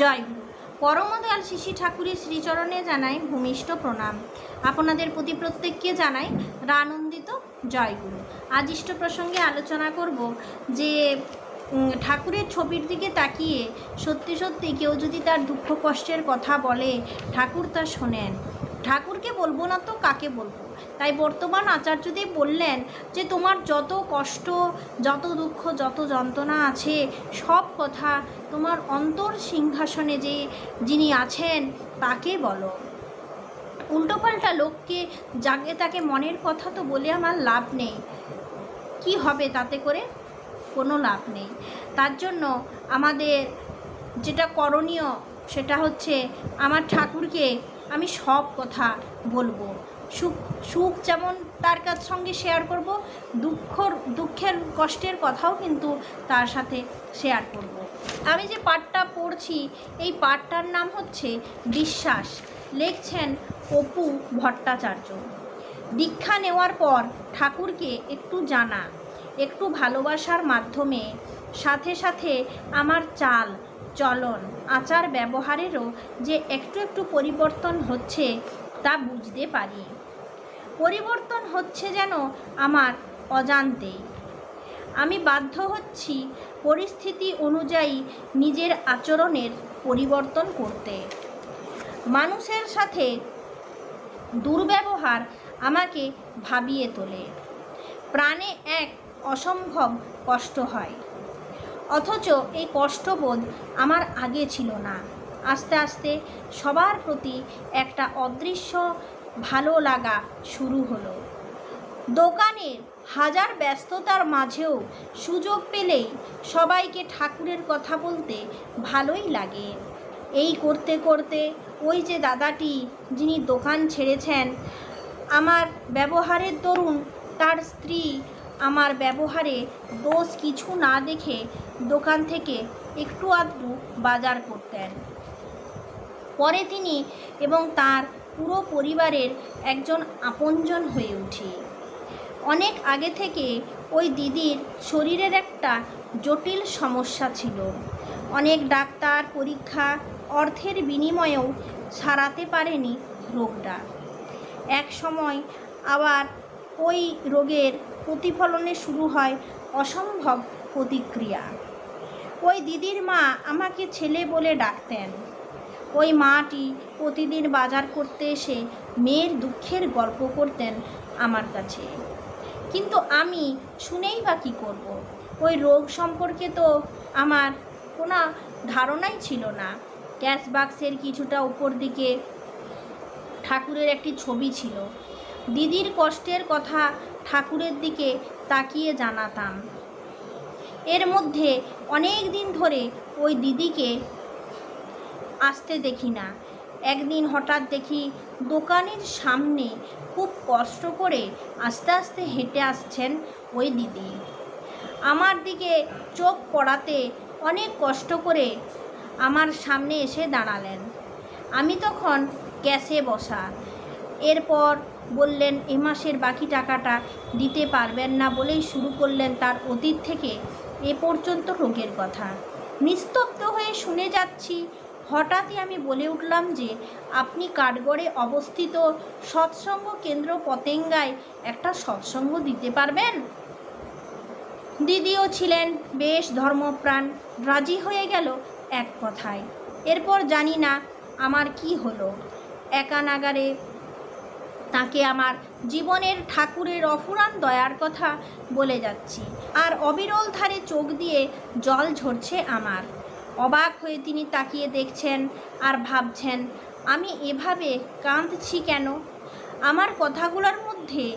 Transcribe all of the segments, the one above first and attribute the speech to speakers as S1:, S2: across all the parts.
S1: জয় গুরু। পরমদয়াল শিশি ঠাকুরের শ্রীচরণে জানাই ভূমিষ্ঠ প্রণাম। আপনাদের প্রতি প্রত্যেককে জানাই রানন্দিত জয় গুরু। আজ ইষ্ট প্রসঙ্গে আলোচনা করব যে ঠাকুরের ছবির দিকে তাকিয়ে সত্যি সত্যি কেউ যদি তার দুঃখ কষ্টের কথা বলে, ঠাকুর তা শোনেন। ঠাকুরকে বলব না তো কাকে বলব? তাই বর্তমান আচার্যদেব বললেন যে তোমার যত কষ্ট, যত দুঃখ, যত যন্ত্রণা আছে, সব কথা তোমার অন্তর সিংহাসনে যে যিনি আছেন, তাকে বলো। উল্টোপাল্টা লোককে জাগে তাকে মনের কথা তো বলে আমার লাভ নেই। কি হবে তাতে করে? কোনো লাভ নেই। তার জন্য আমাদের যেটা করণীয় সেটা হচ্ছে, আমার ঠাকুরকে আমি সব কথা বলব। সুখ সুখ যেমন তার কাছ সঙ্গে শেয়ার করব, দুঃখর, দুঃখের, কষ্টের কথাও কিন্তু তার সাথে শেয়ার করব। আমি যে পাঠটা পড়ছি, এই পাঠটার নাম হচ্ছে বিশ্বাস। লিখছেন অপু ভট্টাচার্য। দীক্ষা নেওয়ার পর ঠাকুরকে একটু জানা, একটু ভালোবাসার মাধ্যমে, সাথে সাথে আমার চাল, চলন, আচার ব্যবহারেরও যে একটু একটু পরিবর্তন হচ্ছে তা বুঝতে পারি। পরিবর্তন হচ্ছে যেন আমার অজান্তেই আমি বাধ্য হচ্ছি পরিস্থিতি অনুযায়ী নিজের আচরণের পরিবর্তন করতে। মানুষের সাথে দুর্ব্যবহার আমাকে ভাবিয়ে তোলে। প্রাণে এক অসম্ভব কষ্ট হয়। অথচ এই কষ্টবোধ আমার আগে ছিল না। আস্তে আস্তে সবার প্রতি একটা অদৃশ্য ভালো লাগা শুরু হলো। দোকানের হাজার ব্যস্ততার মাঝেও সুযোগ পেলেই সবাইকে ঠাকুরের কথা বলতে ভালোই লাগে। এই করতে করতে ওই যে দাদাটি যিনি দোকান ছেড়েছেন, আমার ব্যবহারের দরুন তার স্ত্রী আমার ব্যবহারে দোষ কিছু না দেখে দোকান থেকে একটু আধটু বাজার করতেন। পরে তিনি এবং তার পুরো পরিবারের একজন আপনজন হয়ে উঠি। অনেক আগে থেকে ওই দিদির শরীরের একটা জটিল সমস্যা ছিল। অনেক ডাক্তার পরীক্ষা অর্থের বিনিময়েও সারাতে পারেনি রোগটা। এক সময় আবার ওই রোগের প্রতিফলনে শুরু হয় অসম্ভব প্রতিক্রিয়া। ওই দিদির মা আমাকে ছেলে বলে ডাকতেন। ওই মাটি প্রতিদিন বাজার করতে এসে মেয়ের দুঃখের গল্প করতেন আমার কাছে। কিন্তু আমি শুনেই বা কী করব। ওই রোগ সম্পর্কে তো আমার কোনো ধারণাই ছিল না। ক্যাশ বাক্সের কিছুটা উপর দিকে ঠাকুরের একটি ছবি ছিল। দিদির কষ্টের কথা ঠাকুরের দিকে তাকিয়ে জানাতাম। এর মধ্যে অনেক দিন ধরে ওই দিদিকে আসতে দেখি না। একদিন হঠাৎ দেখি দোকানের সামনে খুব কষ্ট করে আস্তে আস্তে হেঁটে আসছেন ওই দিদি। আমার দিকে চোখ পড়াতে অনেক কষ্ট করে আমার সামনে এসে দাঁড়ালেন। আমি তখন ক্যাশে বসা। এরপর বললেন, এ মাসের বাকি টাকাটা দিতে পারবেন না বলেই শুরু করলেন তার অতীত থেকে এ পর্যন্ত রোগের কথা। নিস্তব্ধ হয়ে শুনে যাচ্ছি হঠাৎই আমি বলে উঠলাম যে, আপনি কাঠগড়ে অবস্থিত সৎসঙ্গ কেন্দ্র পতেঙ্গায় একটা সৎসঙ্গ দিতে পারবেন? দিদিও ছিলেন বেশ ধর্মপ্রাণ, রাজি হয়ে গেল এক কথায়। এরপর জানি না আমার কি হলো। একা নাগারে তাকে আমার জীবনের ঠাকুরের অফুরান দয়ার কথা বলে যাচ্ছি। আর অবিরল ধারে চোখ দিয়ে জল ঝরছে আমার। অবাক হয়ে তিনি তাকিয়ে দেখছেন আর ভাবছেন, আমি এভাবে কাঁদছি কেন? আমার কথাগুলোর মধ্যে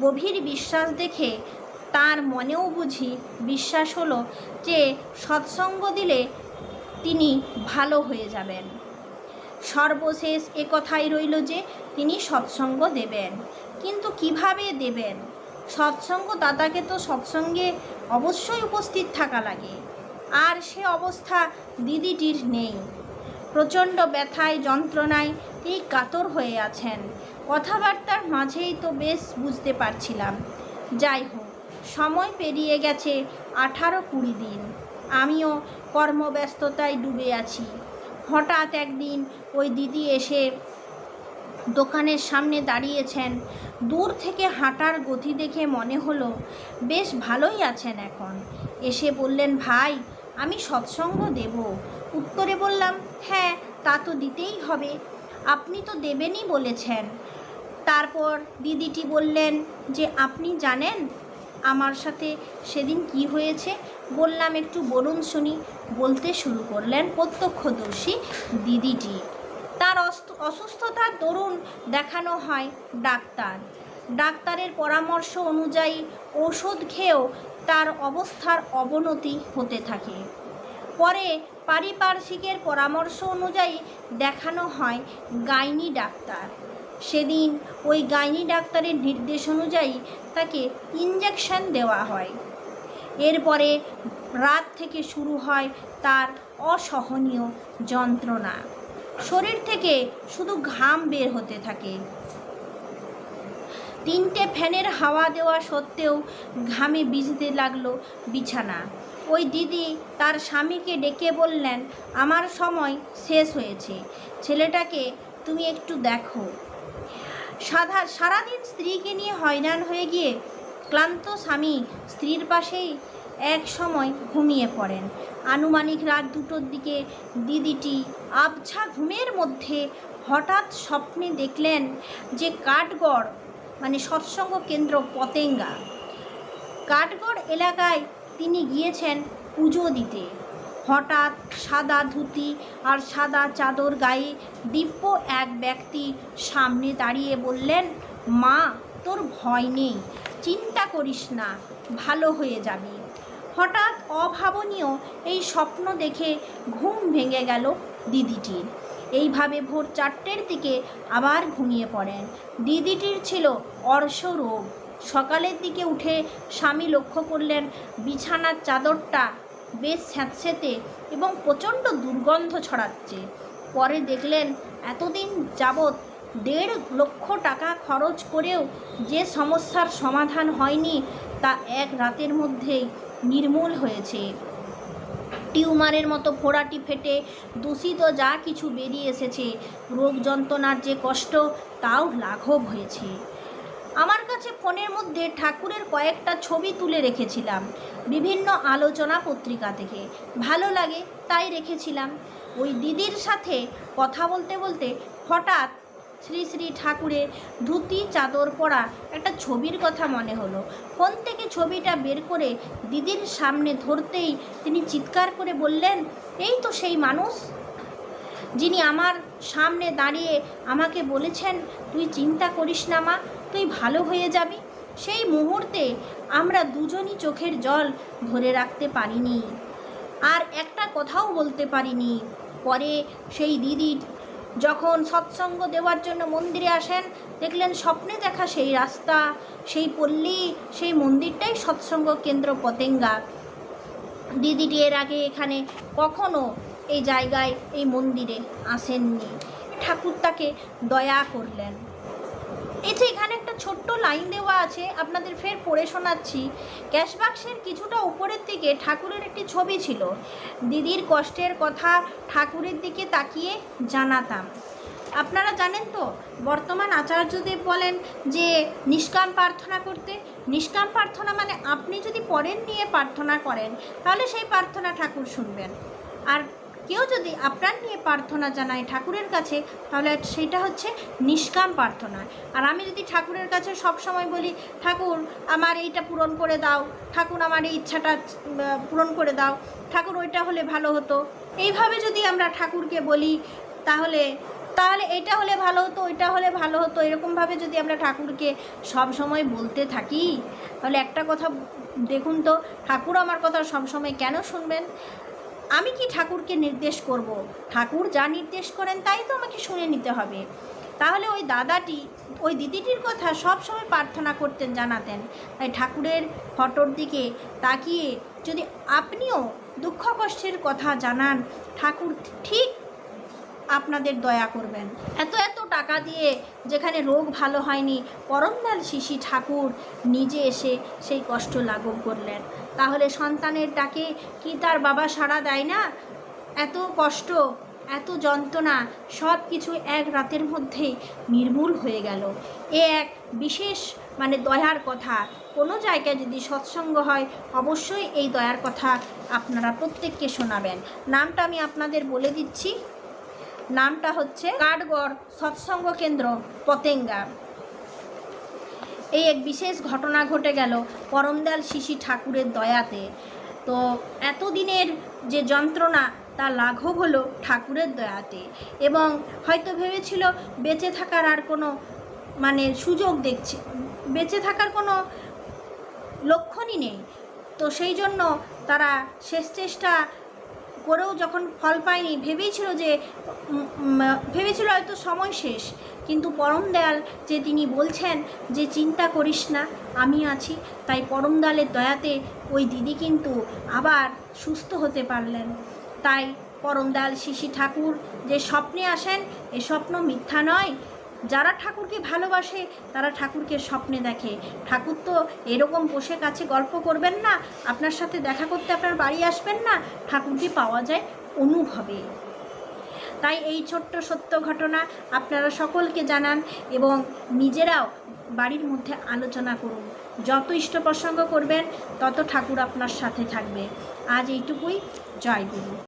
S1: গভীর বিশ্বাস দেখে তার মনেও বুঝি বিশ্বাস হলো যে সৎসঙ্গ দিলে তিনি ভালো হয়ে যাবেন। সর্বশেষ এ কথাই রইল যে তিনি সৎসঙ্গ দেবেন। কিন্তু কীভাবে দেবেন? সৎসঙ্গ দাতাকে তো সৎসঙ্গে অবশ্যই উপস্থিত থাকা লাগে। আর সে অবস্থা দিদিটির নেই। প্রচণ্ড ব্যথায়, যন্ত্রণায় তিনি কাতর হয়ে আছেন। কথাবার্তার মাঝেই তো বেশ বুঝতে পারছিলাম। যাই হোক, সময় পেরিয়ে গেছে আঠারো কুড়ি দিন। আমিও কর্মব্যস্ততায় ডুবে আছি। হঠাৎ একদিন ওই দিদি এসে দোকানের সামনে দাঁড়িয়েছেন। দূর থেকে হাঁটার গতি দেখে মনে হলো, বেশ ভালোই আছেন এখন। এসে বললেন, ভাই আমি সৎসঙ্গ দেব। উত্তরে বললাম হ্যাঁ তা তো দিতেই হবে। আপনি তো দেবেনই বলেছেন। তারপর দিদিটি বললেন, যে আপনি জানেন আমার সাথে সেদিন কি হয়েছে? বললাম, একটু বলুন শুনি। বলতে শুরু করলেন প্রত্যক্ষদর্শী দিদিটি। তার অসুস্থতার দরুন দেখানো হয় ডাক্তার। ডাক্তারের পরামর্শ অনুযায়ী ওষুধ খেয়েও তার অবস্থার অবনতি হতে থাকে। পরে পারিপার্শ্বিকের পরামর্শ অনুযায়ী দেখানো হয় গাইনি ডাক্তার। সেদিন ওই গাইনি ডাক্তারের নির্দেশ অনুযায়ী তাকে ইঞ্জেকশন দেওয়া হয়। এরপরে রাত থেকে শুরু হয় তার অসহনীয় যন্ত্রণা। শরীর থেকে শুধু ঘাম বের হতে থাকে। তিনটে ফ্যানের হাওয়া দেওয়া সত্ত্বেও ঘামে ভিজতে লাগল বিছানা। ওই দিদি তার স্বামীকে ডেকে বললেন, আমার সময় শেষ হয়েছে। ছেলেটাকে তুমি একটু দেখো। সাধা, সারাদিন স্ত্রীকে নিয়ে হয়রান হয়ে গিয়ে ক্লান্ত স্বামী স্ত্রীর পাশেই এক সময় ঘুমিয়ে পড়েন। আনুমানিক রাত দুটোর দিকে দিদিটি আবছা ঘুমের মধ্যে হঠাৎ স্বপ্নে দেখলেন যে কাঠগড় মানে সৎসঙ্গ কেন্দ্র পতেঙ্গা। কাঠগড় এলাকায় তিনি গিয়েছেন পুজো দিতে। হঠাৎ সাদা ধুতি আর সাদা চাদর গায়ে দিব্য এক ব্যক্তি সামনে দাঁড়িয়ে বললেন, মা, তোর ভয় নেই, চিন্তা করিস না, ভালো হয়ে যাবি। হঠাৎ অভাবনীয় এই স্বপ্ন দেখে ঘুম ভেঙে গেল দিদিটির। এইভাবে ভোর চারটের দিকে আবার ঘুমিয়ে পড়েন। দিদিটির ছিল অর্শ রোগ সকালের দিকে উঠে স্বামী লক্ষ্য করলেন, বিছানার চাদরটা বেশ স্যাঁতস্যাঁতে এবং প্রচণ্ড দুর্গন্ধ ছড়াচ্ছে। পরে দেখলেন, এতদিন যাবৎ দেড় লক্ষ টাকা খরচ করেও যে সমস্যার সমাধান হয়নি তা এক রাতের মধ্যেই নির্মূল হয়েছে। টিউমারের মতো ফোড়াটি ফেটে দূষিত যা কিছু বেরিয়ে এসেছে। রোগ যন্ত্রণার যে কষ্ট, তাও লাঘব হয়েছে। আমার কাছে ফোনের মধ্যে ঠাকুরের কয়েকটা ছবি তুলে রেখেছিলাম, বিভিন্ন আলোচনা পত্রিকা থেকে। ভালো লাগে, তাই রেখেছিলাম। ওই দিদির সাথে কথা বলতে বলতে হঠাৎ শ্রী শ্রী ঠাকুরের ধুতি চাদর পরা একটা ছবির কথা মনে হলো। ফোন থেকে ছবিটা বের করে দিদির সামনে ধরতেই তিনি চিৎকার করে বললেন, এই তো সেই মানুষ যিনি আমার সামনে দাঁড়িয়ে আমাকে বলেছেন, তুই চিন্তা করিস না মা, তুই ভালো হয়ে যাবি। সেই মুহূর্তে আমরা দুজনই চোখের জল ধরে রাখতে পারিনি। আর একটা কথাও বলতে পারিনি। পরে সেই দিদির যখন সৎসঙ্গ দেওয়ার জন্য মন্দিরে আসেন, দেখলেন স্বপ্নে দেখা সেই রাস্তা, সেই পল্লী, সেই মন্দিরটাই সৎসঙ্গ কেন্দ্র পতেঙ্গা। দিদিটি এর আগে এখানে কখনো এই জায়গায়, এই মন্দিরে আসেননি। ঠাকুর তাকে দয়া করলেন। এই যে এখানে একটা ছোট্ট লাইন দেওয়া আছে, আপনাদের ফের পড়ে শোনাচ্ছি। ক্যাশবাক্সের কিছুটা উপরের দিকে ঠাকুরের একটি ছবি ছিল। দিদির কষ্টের কথা ঠাকুরের দিকে তাকিয়ে জানাতাম। আপনারা জানেন তো, বর্তমান আচার্যদেব বলেন যে নিষ্কাম প্রার্থনা করতে। নিষ্কাম প্রার্থনা মানে আপনি যদি পরের নিয়ে প্রার্থনা করেন, তাহলে সেই প্রার্থনা ঠাকুর শুনবেন। আর কেউ যদি আপনার নিয়ে প্রার্থনা জানায় ঠাকুরের কাছে, তাহলে সেটা হচ্ছে নিষ্কাম প্রার্থনা। আর আমি যদি ঠাকুরের কাছে সব সময় বলি, ঠাকুর, আমার এইটা পূরণ করে দাও, ঠাকুর আমার এই ইচ্ছাটা পূরণ করে দাও, ঠাকুর ওইটা হলে ভালো হতো। এইভাবে যদি আমরা ঠাকুরকে বলি, তাহলে তাহলে এটা হলে ভালো হতো, ওইটা হলে ভালো হতো, এরকমভাবে যদি আমরা ঠাকুরকে সব সময় বলতে থাকি, তাহলে একটা কথা দেখুন তো, ঠাকুর আমার কথা সবসময় কেন শুনবেন? আমি কি ঠাকুরকে নির্দেশ করব? ঠাকুর যা নির্দেশ করেন তাই তো আমাকে শুনে নিতে হবে। তাহলে ওই দাদাটি, ওই দিদিটির কথা সব সময় প্রার্থনা করতেন, জানাতেন। তাই ঠাকুরের ফটোর দিকে তাকিয়ে যদি আপনিও দুঃখ কষ্টের কথা জানান, ঠাকুর ঠিক আপনাদের দয়া করবেন। এত এত টাকা দিয়ে যেখানে রোগ ভালো হয়নি, পরমলাল শিশি ঠাকুর নিজে এসে সেই কষ্ট লাঘব করলেন। তাহলে সন্তানের ডাকে কি তার বাবা সাড়া দেয় না? এত কষ্ট, এত যন্ত্রণা, সব কিছু এক রাতের মধ্যেই নির্মূল হয়ে গেল। এ এক বিশেষ মানে দয়ার কথা। কোনো জায়গায় যদি সৎসঙ্গ হয়, অবশ্যই এই দয়ার কথা আপনারা প্রত্যেককে শোনাবেন। নামটা আমি আপনাদের বলে দিচ্ছি। নামটা হচ্ছে কাঠগড় সৎসঙ্গ কেন্দ্র, পতেঙ্গা। এই এক বিশেষ ঘটনা ঘটে গেল পরমদাল শিশি ঠাকুরের দয়াতে। তো এতদিনের যে যন্ত্রণা, তা লাঘব হলো ঠাকুরের দয়াতে এবং হয়তো ভেবেছিল বেঁচে থাকার আর কোনো মানে সুযোগ দেখছে, বেঁচে থাকার কোনো লক্ষণই নেই। তো সেই জন্য তারা শেষ চেষ্টা করেও যখন ফল পায়নি ভেবেছিল যে ভেবেছিল হয়তো সময় শেষ। কিন্তু পরম দয়াল যে তিনি বলছেন যে, চিন্তা করিস না, আমি আছি। তাই পরম দয়ালের দয়াতে ওই দিদি কিন্তু আবার সুস্থ হতে পারলেন। তাই পরম দয়াল শিশি ঠাকুর যে স্বপ্নে আসেন, এ স্বপ্ন মিথ্যা নয় যারা ঠাকুরকে ভালোবাসে, তারা ঠাকুরকে স্বপ্নে দেখে। ঠাকুর তো এরকম বসে কাছে গল্প করবেন না, আপনার সাথে দেখা করতে আপনার বাড়ি আসবেন না, ঠাকুরকে পাওয়া যায় অনুভবে। তাই এই ছোট্ট সত্য ঘটনা আপনারা সকলকে জানান এবং নিজেরাও বাড়ির মধ্যে আলোচনা করুন। যত ইষ্ট প্রসঙ্গ করবেন, তত ঠাকুর আপনার সাথে থাকবে। আজ এইটুকুই। জয় গুরু।